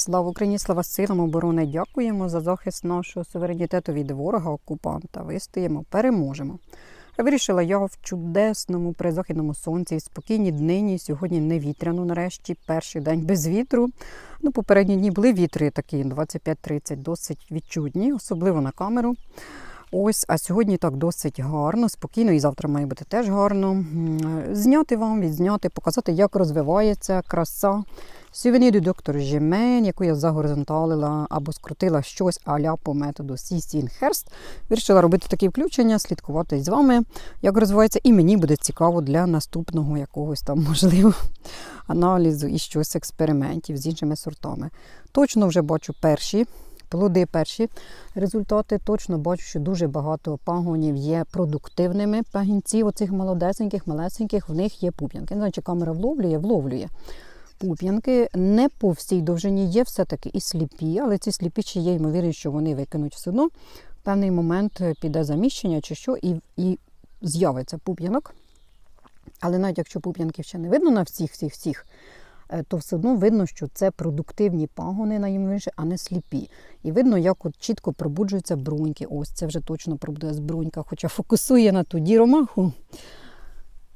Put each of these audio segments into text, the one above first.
Слава Україні, слава силам оборони! Дякуємо за захист нашого суверенітету від ворога окупанта. Вистоїмо, переможемо. Вирішила я в чудесному призахідному сонці, в спокійній днині. Сьогодні не вітряно, нарешті, перший день без вітру. Ну, попередні дні були вітри такі 25-30, досить відчутні, особливо на камеру. Ось, а сьогодні так досить гарно, спокійно, і завтра має бути теж гарно. Зняти вам, відзняти, показати, як розвивається краса. Сювені доктор Жемен, яку я загоризонталила або скрутила щось аля по методу Сістінхерст. Вирішила робити такі включення, слідкувати з вами, як розвивається, і мені буде цікаво для наступного якогось там, можливо, аналізу і щось експериментів з іншими сортами. Точно вже бачу перші плоди, перші результати. Точно бачу, що дуже багато пагонів є продуктивними пагінців, оцих молодесеньких, малесеньких, в них є пуп'янки. Не знаю, чи камера вловлює, вловлює. Пуп'янки не по всій довжині є все-таки і сліпі, але ці сліпі ще є ймовірність, що вони викинуть все одно. В певний момент піде заміщення чи що, і, і з'явиться пуп'янок. Але навіть якщо пуп'янків ще не видно на всіх, всіх, всіх, е, то все одно видно, що це продуктивні пагони, найімовірніше, а не сліпі. І видно, як от чітко пробуджуються бруньки. Ось це вже точно пробудилась брунька, хоча фокусує на ту діромаху.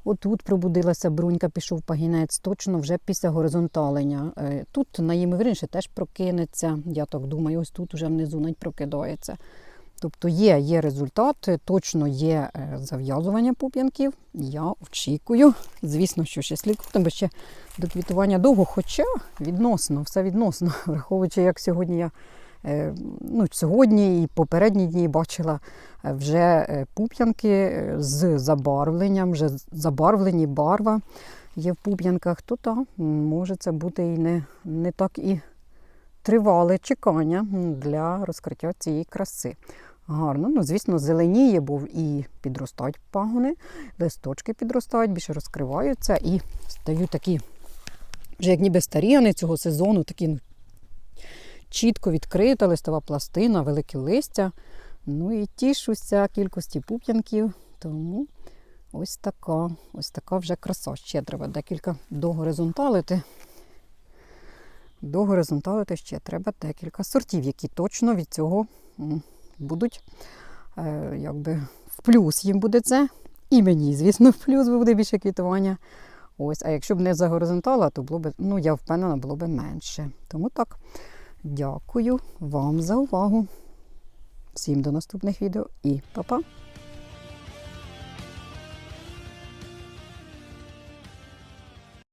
Отут пробудилася брунька, пішов пагінець, точно вже після горизонталення. Е, Тут найімовірніше теж прокинеться. Я так думаю, ось тут вже внизу навіть прокидається. Тобто є, є результат, точно є е, зав'язування пуп'янків. Я очікую. Звісно, що ще слідкувати, бо ще до квітування довго, хоча відносно, все відносно, враховуючи, як сьогодні я ну, сьогодні і попередні дні бачила е, вже е, пуп'янки е, з забарвленням, вже забарвлені барва є в пуп'янках, то та, може це бути і не, не так і тривале чекання для розкриття цієї краси. Гарно, ну звісно, зеленіє, бо і підростають пагони, листочки підростають, більше розкриваються і стають такі, вже як ніби старі вони цього сезону, такі ну, чітко відкрита листова пластина, велике листя. Ну і тішуся кількості пуп'янків. Тому ось така, ось така вже краса. Ще треба декілька догоризонталити. Догоризонталити ще треба декілька сортів, які точно від цього будуть е, якби в плюс їм буде це. І мені, звісно, в плюс буде більше квітування. Ось, а якщо б не загоризонтала, то було б, ну, я впевнена, було б менше. Тому так, дякую вам за увагу. Всім до наступних відео і па-па!